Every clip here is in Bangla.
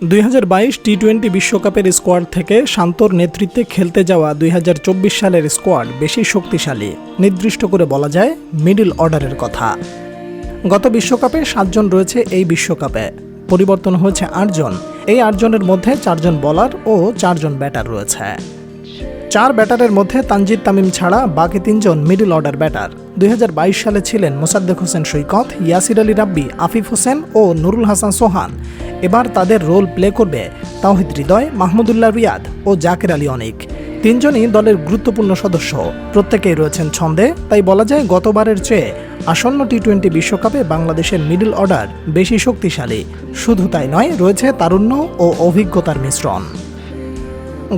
দুই হাজার বাইশ টি টোয়েন্টি বিশ্বকাপের স্কোয়াড থেকে শান্তর নেতৃত্বে খেলতে যাওয়া দুই হাজার চব্বিশ সালের স্কোয়াড বেশি শক্তিশালী। নির্দিষ্ট করে বলা যায় মিডল অর্ডারের কথা। গত বিশ্বকাপে সাতজন রয়েছে এই বিশ্বকাপে। পরিবর্তন হয়েছে আটজন। এই আটজনের মধ্যে চারজন বলার ও চারজন ব্যাটার রয়েছে। চার ব্যাটারের মধ্যে তানজিদ তামিম ছাড়া বাকি তিনজন মিডল অর্ডার ব্যাটার। দুই হাজার বাইশ সালে ছিলেন মোসাদ্দেক হোসেন সৈকত, ইয়াসির আলী রাব্বি, আফিফ হোসেন ও নুরুল হাসান সোহান। এবার তাদের রোল প্লে করবে তাওহিদ হৃদয়, মাহমুদুল্লাহ রিয়াদ ও জাকের আলী অনিক। তিনজনই দলের গুরুত্বপূর্ণ সদস্য। প্রত্যেকেই রয়েছেন ছন্দে, তাই বলা যায় গতবারের চেয়ে আসন্ন টি টোয়েন্টি বিশ্বকাপে বাংলাদেশের মিডল অর্ডার বেশি শক্তিশালী। শুধু তাই নয়, রয়েছে তারুণ্য ও অভিজ্ঞতার মিশ্রণ।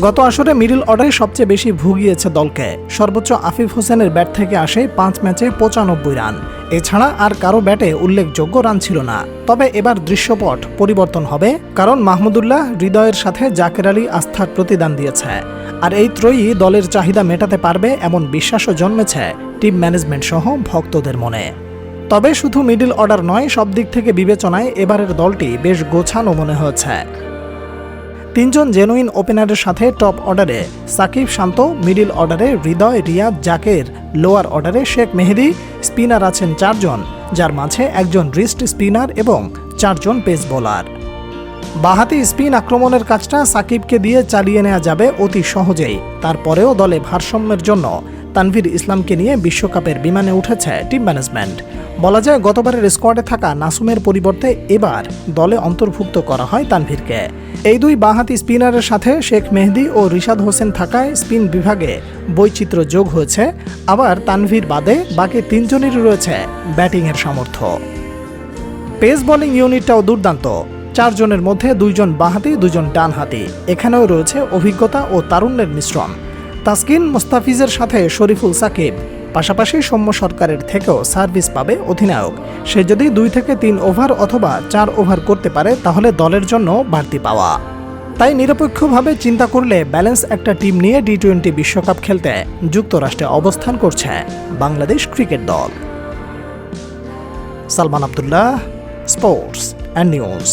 গত আসরে মিডল অর্ডারে সবচেয়ে বেশি ভুগিয়েছে দলকে। সর্বোচ্চ আফিফ হোসেনের ব্যাট থেকে আসে পাঁচ ম্যাচে পঁচানব্বই রান। এছাড়া আর কারও ব্যাটে উল্লেখযোগ্য রান ছিল না। তবে এবার দৃশ্যপট পরিবর্তন হবে, কারণ মাহমুদুল্লাহ হৃদয়ের সাথে জাকের আলী আস্থার প্রতিদান দিয়েছে। আর এই ত্রয়ী দলের চাহিদা মেটাতে পারবে এমন বিশ্বাসও জন্মেছে টিম ম্যানেজমেন্ট সহ ভক্তদের মনে। তবে শুধু মিডল অর্ডার নয় সব দিক থেকে বিবেচনায় এবারের দলটি বেশ গোছানো মনে হয়েছে। তিনজন জেনুইন ওপেনারের সাথে টপ অর্ডারে। সাকিব শান্ত, মিডিল অর্ডারে হৃদয়, রিয়াদ জাকের। লোয়ার অর্ডারে শেখ মেহেদি, স্পিনার আছেন চারজন, যার মাঝে একজন রিস্ট স্পিনার এবং চারজন পেস বোলার। বাহাতি স্পিন আক্রমণের কাজটা সাকিবকে দিয়ে চালিয়ে নেওয়া যাবে অতি সহজেই। তারপরেও দলে ভারসাম্যের জন্য তানভীর ইসলামকে নিয়ে বিশ্বকাপের বিমানে উঠেছে টিম ম্যানেজমেন্ট। বলা যায়, গতবারের স্কোয়াডে থাকা নাসুমের পরিবর্তে এবার দলে অন্তর্ভুক্ত করা হয় তানভীরকে। এই দুই বাঁহাতি স্পিনারের সাথে শেখ মেহেদি ও রিশাদ হোসেন থাকায় স্পিন বিভাগে বৈচিত্র্য যোগ হয়েছে। আবার তানভীর বাদে বাকি তিনজনেরই রয়েছে ব্যাটিংয়ের সামর্থ্য। পেস বোলিং ইউনিটটাও দুর্দান্ত। চারজনের মধ্যে দুইজন বাঁহাতি দুজন ডানহাতি। এখানেও রয়েছে অভিজ্ঞতা ও তারুণ্যের মিশ্রণ। তাসকিন মোস্তাফিজের সাথে শরীফুল সাকিব। পাশাপাশি সৌম্য সরকারের থেকেও সার্ভিস পাবে অধিনায়ক। সে যদি দুই থেকে তিন ওভার অথবা চার ওভার করতে পারে, তাহলে দলের জন্য বাড়তি পাওয়া। তাই নিরপেক্ষভাবে চিন্তা করলে ব্যালেন্স একটা টিম নিয়ে টি টোয়েন্টি বিশ্বকাপ খেলতে যুক্তরাষ্ট্রে অবস্থান করছে বাংলাদেশ ক্রিকেট দল। Salman Abdullah, sports and news.